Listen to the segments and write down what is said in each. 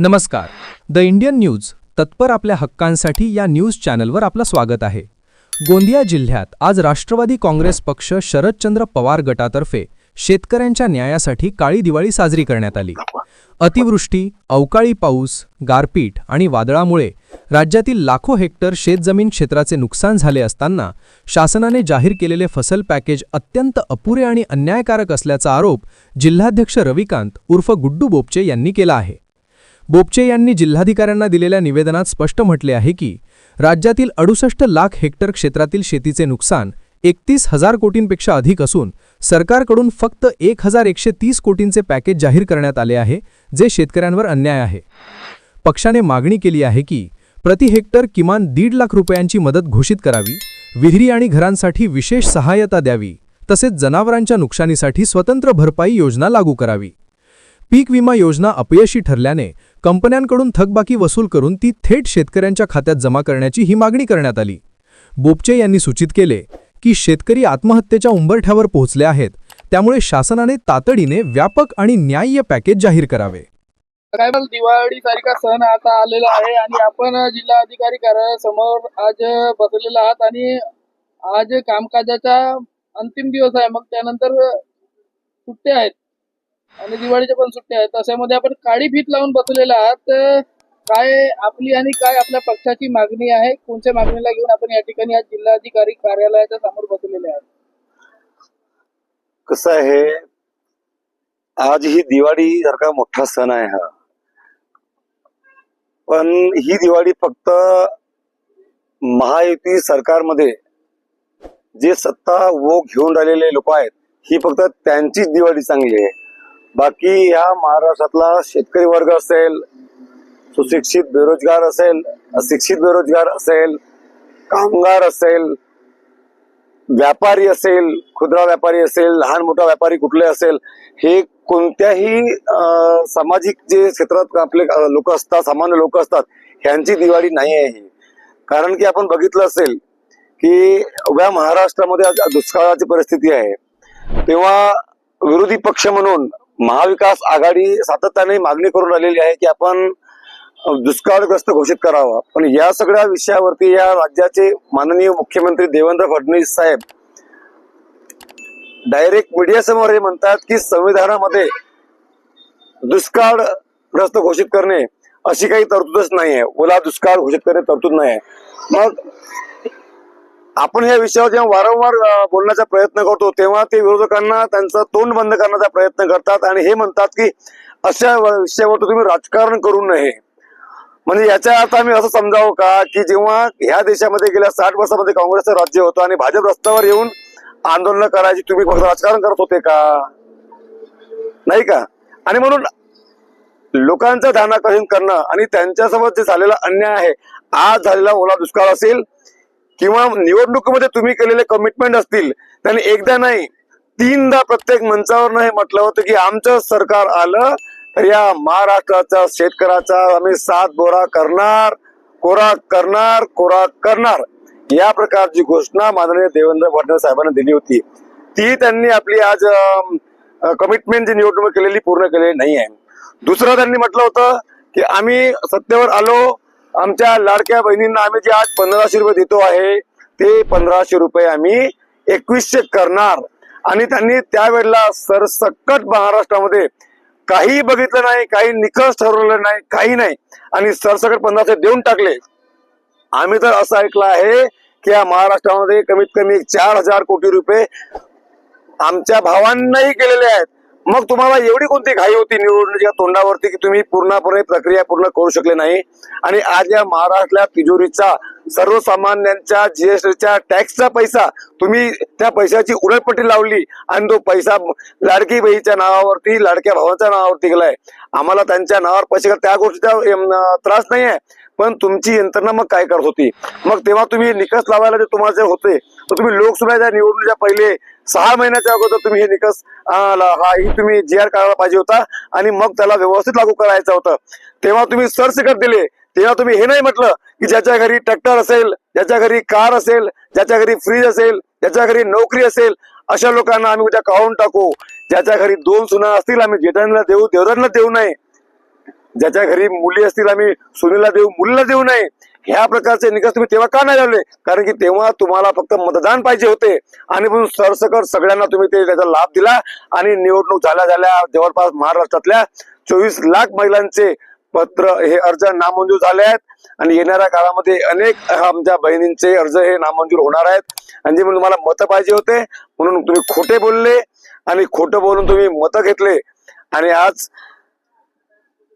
नमस्कार. The Indian news तत्पर आपल्या हक्कांसाठी या न्यूज चॅनलवर आपलं स्वागत आहे. गोंदिया जिल्ह्यात आज राष्ट्रवादी काँग्रेस पक्ष शरदचंद्र पवार गटातर्फे शेतकऱ्यांच्या न्यायासाठी काळी दिवाळी साजरी करण्यात आली. अतिवृष्टी अवकाळी पाऊस गारपीट आणि वादळामुळे राज्यातील लाखो हेक्टर शेतजमीन क्षेत्राचे नुकसान झाले असताना शासनाने जाहीर केलेले फसल पॅकेज अत्यंत अपुरे आणि अन्यायकारक असल्याचा आरोप जिल्हाध्यक्ष रविकांत उर्फ गुड्डू बोपचे यांनी केला आहे. बोपचे यांनी जिल्हाधिकाऱ्यांना दिलेल्या निवेदनात स्पष्ट म्हटले आहे की राज्यातील अडुसष्ट लाख हेक्टर क्षेत्रातील शेतीचे नुकसान एकतीस हजार कोटींपेक्षा अधिक असून सरकारकडून फक्त एक हजार एकशे तीस कोटींचे पॅकेज जाहीर करण्यात आले आहे जे शेतकऱ्यांवर अन्याय आहे. पक्षाने मागणी केली आहे की प्रति हेक्टर किमान दीड लाख रुपयांची मदत घोषित करावी विहिरी आणि घरांसाठी विशेष सहाय्यता द्यावी तसेच जनावरांच्या नुकसानीसाठी स्वतंत्र भरपाई योजना लागू करावी. पीक विमा योजना अपयशी ठरल्याने कंपन्यांकडून थकबाकी वसूल करून ती थेट शेतकऱ्यांच्या खात्यात जमा करण्याची ही मागणी करण्यात आली. बोपचे यांनी सूचित केले की शेतकरी आत्महत्येच्या उंबरठ्यावर पोहोचले आहेत त्यामुळे शासनाने तातडीने व्यापक आणि न्याय्य पॅकेज जाहीर करावे. काय बोल दिवाळी सारखा सण आता आलेला आहे आणि आपण जिल्हा अधिकारी कार्यालयासमोर आज बसलेला आहात आणि आज कामकाजाचा अंतिम दिवस आहे. मग त्यानंतर सुट्ट्या आहेत. आणि दिवाळीच्या पण सुट्ट्या आहेत. अशामध्ये आपण काळी भीत लावून बसलेला आहात. काय आपली आणि काय आपल्या पक्षाची मागणी आहे? कोणत्या मागणीला घेऊन आपण या ठिकाणी आज जिल्हाधिकारी कार्यालयाच्या समोर बसलेले आहात? कसं आहे? आज ही दिवाळी सारखा मोठा सण आहे हा. पण ही दिवाळी फक्त महायुती सरकारमध्ये जे सत्ता वो घेऊन राहिलेले लोक आहेत ही फक्त त्यांचीच दिवाळी चांगली आहे. बाकी या महाराष्ट्रातला शेतकरी वर्ग असेल सुशिक्षित बेरोजगार असेल अशिक्षित बेरोजगार असेल कामगार असेल व्यापारी असेल खुदरा व्यापारी असेल लहान मोठा व्यापारी कुठले असेल हे कोणत्याही अं, सामाजिक जे क्षेत्रात आपले लोक असतात सामान्य लोक असतात ह्यांची दिवाळी नाही आहे कारण की आपण बघितलं असेल की उभ्या महाराष्ट्रामध्ये आज दुष्काळाची परिस्थिती आहे. तेव्हा विरोधी पक्ष म्हणून महाविकास आघाडी सातत्याने मागणी करून राहिलेली आहे की आपण दुष्काळग्रस्त घोषित करावा. पण या सगळ्या विषयावरती या राज्याचे माननीय मुख्यमंत्री देवेंद्र फडणवीस साहेब डायरेक्ट मीडिया समोर हे म्हणतात की संविधानामध्ये दुष्काळग्रस्त घोषित करणे अशी काही तरतूदच नाही आहे ओला दुष्काळ घोषित करणे तरतूद नाही आहे मग आपण या विषयावर जेव्हा वारंवार बोलण्याचा प्रयत्न करतो तेव्हा ते विरोधकांना त्यांचं तोंड बंद करण्याचा प्रयत्न करतात आणि हे म्हणतात की अशा विषयावर तुम्ही राजकारण करू नये. म्हणजे याचा अर्थ आम्ही असं समजावं का की जेव्हा ह्या देशामध्ये गेल्या साठ वर्षामध्ये काँग्रेसचं राज्य होतं आणि भाजप रस्त्यावर येऊन आंदोलन करायची तुम्ही फक्त राजकारण करत होते का? नाही का? आणि म्हणून लोकांचं ध्यान करणं आणि त्यांच्यासोबत जे झालेला अन्याय आहे आज झालेला ओला दुष्काळ असेल किंवा निवडणुकीमध्ये तुम्ही केलेले कमिटमेंट असतील त्यांनी एकदा नाही तीनदा प्रत्येक मंचावर हे म्हटलं होतं की आमचं सरकार आलं तर या महाराष्ट्राचा शेतकऱ्याचा आम्ही सात बोरा करणार कोरा करणार कोरा करणार. या प्रकारची घोषणा माननीय देवेंद्र फडणवीस साहेबांनी दिली होती. ती त्यांनी आपली आज कमिटमेंट जी निवडणूक केलेली पूर्ण केलेली नाही आहे दुसरं त्यांनी म्हटलं होतं की आम्ही सत्तेवर आलो आमच्या लाडक्या बहिणींना आम्ही जे आज पंधराशे रुपये देतो आहे ते पंधराशे रुपये आम्ही एकवीसशे करणार. आणि त्यांनी त्यावेळेला सरसकट महाराष्ट्रामध्ये काही बघितलं नाही काही निकष ठरवलं नाही काही नाही. आणि सरसकट पंधराशे देऊन टाकले. आम्ही तर असं ऐकलं आहे की या महाराष्ट्रामध्ये कमीत कमी चार हजार कोटी रुपये आमच्या भावांनाही केलेले आहेत. मग तुम्हाला एवढी कोणती घाई होती निवडणुकीच्या तोंडावरती की तुम्ही पूर्णपणे प्रक्रिया पूर्ण करू शकले नाही? आणि आज या महाराष्ट्रातल्या तिजोरीचा सर्वसामान्यांच्या जीएसटीच्या टॅक्सचा पैसा तुम्ही त्या पैशाची उलटपट्टी लावली आणि तो पैसा लाडकी बहीच्या नावावरती लाडक्या भावाच्या नावावरती गेलाय. आम्हाला त्यांच्या नावावर पैसे त्या गोष्टीचा त्रास नाही आहे पण तुमची यंत्रणा मग काय करत होती? मग तेव्हा तुम्ही निकष लावायला जे तुम्हाला जे होते तर तुम्ही लोकसभेच्या निवडणुकीच्या पहिले सहा महिन्याच्या अगोदर तुम्ही हे निकष हा ही तुम्ही जी आर करायला पाहिजे होता आणि मग त्याला व्यवस्थित लागू करायचं होतं. तेव्हा तुम्ही सरसकट दिले. तेव्हा तुम्ही हे नाही म्हटलं की ज्याच्या घरी ट्रॅक्टर असेल ज्याच्या घरी कार असेल ज्याच्या घरी फ्रीज असेल ज्याच्या घरी नोकरी असेल अशा लोकांना आम्ही उद्या काढून टाकू. ज्याच्या घरी दोन सुना असतील आम्ही जेठांना देऊ देवरांना देऊ नये ज्याच्या घरी मुली असतील आम्ही सुनीला देऊ मुलीला देऊ नाही. ह्या प्रकारचे निकष तुम्ही तेव्हा का नाही लावले? कारण की तेव्हा तुम्हाला फक्त मतदान पाहिजे होते. आणि म्हणून सरसकट सगळ्यांना तुम्ही ते त्याचा लाभ दिला आणि निवडणूक झाल्या झाल्या जवळपास महाराष्ट्रातल्या चोवीस लाख महिलांचे पत्र हे अर्ज नामंजूर झाले आहेत. आणि येणाऱ्या काळामध्ये अनेक आमच्या बहिणींचे अर्ज हे नामंजूर होणार आहेत. आणि जे म्हणून तुम्हाला मतं पाहिजे होते म्हणून तुम्ही खोटे बोलले आणि खोटं बोलून तुम्ही मतं घेतले. आणि आज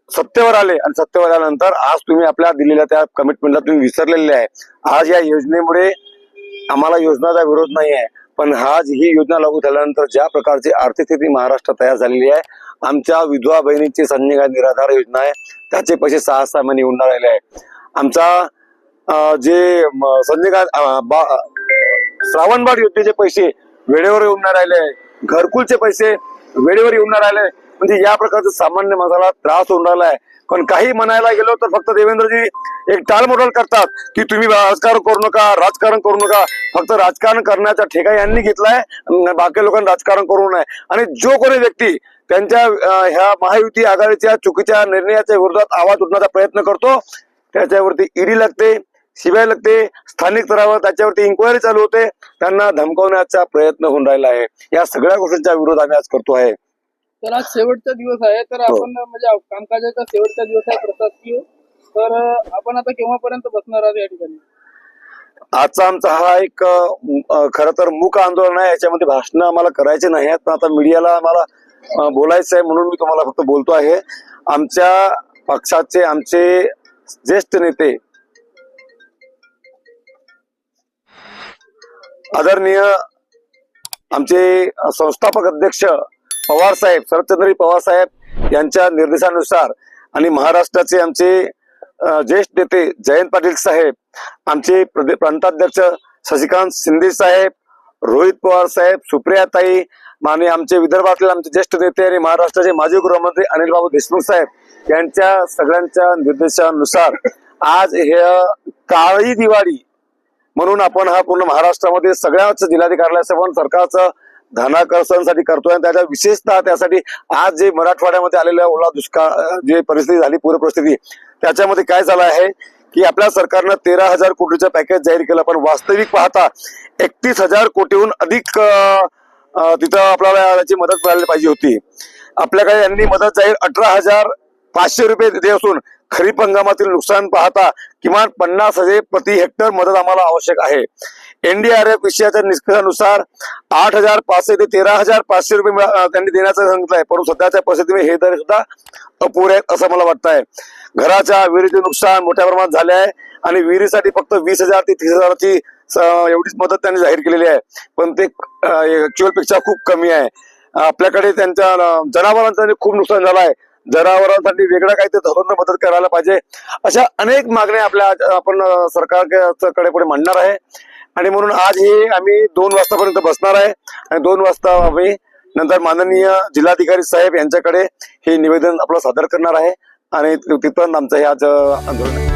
सत्तेवर आले आणि सत्तेवर आल्यानंतर आज तुम्ही आपल्या दिलेल्या त्या कमिटमेंटला तुम्ही विसरलेले आहे. आज या योजनेमुळे आम्हाला योजनाचा विरोध नाही आहे पण आज ही योजना लागू झाल्यानंतर ज्या प्रकारची आर्थिक स्थिती महाराष्ट्रात तयार झालेली आहे आमच्या विधवा बहिणीची संनिगा निराधार योजना आहे त्याचे पैसे सहा सहा महिने येऊन राहिले आहे. आमचा जे म, श्रावणबाड श्रावणबाळ योजनेचे पैसे वेळेवर येऊन राहिले. आहे. घरकुलचे पैसे वेळेवर येऊन राहिले. म्हणजे या प्रकारचा सामान्य माणसाला त्रास होऊन राहिला आहे. पण काही म्हणायला गेलो तर फक्त देवेंद्रजी एक टाळमोटाळ करतात की तुम्ही राजकारण करू नका राजकारण करू नका. फक्त राजकारण करण्याचा ठेका यांनी घेतलाय बाकी लोकांनी राजकारण करू नये. आणि जो कोणी व्यक्ती त्यांच्या ह्या महायुती आघाडीच्या चुकीच्या निर्णयाच्या विरोधात आवाज उठण्याचा प्रयत्न करतो त्याच्यावरती ईडी लागते सीबीआय लागते स्थानिक स्तरावर त्याच्यावरती इन्क्वायरी चालू होते त्यांना धमकावण्याचा प्रयत्न होऊन राहिला आहे. या सगळ्या गोष्टींचा विरोध आम्ही आज करतो आहे. तर आज शेवटचा दिवस आहे. तर हो. आपण म्हणजे कामकाजाचा शेवटचा दिवस आहे प्रशासकीय तर आपण आता केव्हापर्यंत बसणार आहात या ठिकाणी? आजचा आमचा हा एक खर तर मूक आंदोलन आहे. याच्यामध्ये भाषण आम्हाला करायचे नाही आहेत. पण आता मीडियाला आम्हाला बोलायचं आहे म्हणून मी तुम्हाला फक्त बोलतो आहे. आमच्या पक्षाचे आमचे ज्येष्ठ नेते आदरणीय आमचे संस्थापक अध्यक्ष पवार साहेब शरदचंद्रजी पवार साहेब यांच्या निर्देशानुसार आणि महाराष्ट्राचे आमचे ज्येष्ठ नेते जयंत पाटील साहेब आमचे प्रांताध्यक्ष शशिकांत शिंदे साहेब रोहित पवार साहेब सुप्रियाताई आणि आमचे विदर्भातील आमचे ज्येष्ठ नेते आणि महाराष्ट्राचे माजी गृहमंत्री अनिल बाबू देशमुख साहेब यांच्या सगळ्यांच्या निर्देशानुसार आज हे काळी दिवाळी म्हणून आपण हा पूर्ण महाराष्ट्रामध्ये सगळ्याच जिल्हाधिकाऱ्याचं पण सरकारचं धनाकर्षणसाठी करतोय आणि त्याच्या विशेषतः त्यासाठी आज जे मराठवाड्यामध्ये आलेल्या ओला दुष्काळ जे परिस्थिती झाली पूर परिस्थिती त्याच्यामध्ये काय झालं आहे की आपल्या सरकारनं तेरा हजार कोटीचं पॅकेज जाहीर केलं पण वास्तविक पाहता एकतीस हजार कोटीहून अधिक तिथं आपल्याला याची मदत मिळाली पाहिजे होती. आपल्याकडे यांनी मदत जाहीर अठरा हजार पाचशे रुपये दिले असून खरीप हंगामातील नुकसान पाहता किमान पन्नास हजार प्रति हेक्टर मदत आम्हाला आवश्यक आहे. एनडीआरएफ विषयाच्या निष्कर्षानुसार आठ हजार पाचशे ते तेरा हजार पाचशे रुपये त्यांनी देण्याचं सांगितलं आहे. परंतु सध्याच्या परिस्थितीमध्ये हे दर सुद्धा अपुरे आहेत असं मला वाटत आहे घराच्या विहिरीचे नुकसान मोठ्या प्रमाणात झाले आहे आणि विहिरीसाठी फक्त वीस हजार ते तीस हजाराची एवढीच मदत त्यांनी जाहीर केलेली आहे. पण ते ऍक्च्युअलपेक्षा खूप कमी आहे. आपल्याकडे त्यांच्या जनावरांचं खूप नुकसान झालं आहे. जनावरांसाठी वेगळं काहीतरी धरून मदत करायला पाहिजे. अशा अनेक मागण्या आपल्या आपण सरकारकडे पुढे मांडणार आहे. आणि म्हणून आज हे आम्ही दोन वाजतापर्यंत बसणार आहे. आणि दोन वाजता आम्ही नंतर माननीय जिल्हाधिकारी साहेब यांच्याकडे हे निवेदन आपलं सादर करणार आहे. आणि तिथपर्यंत आमचं हे आज आंदोलन आहे.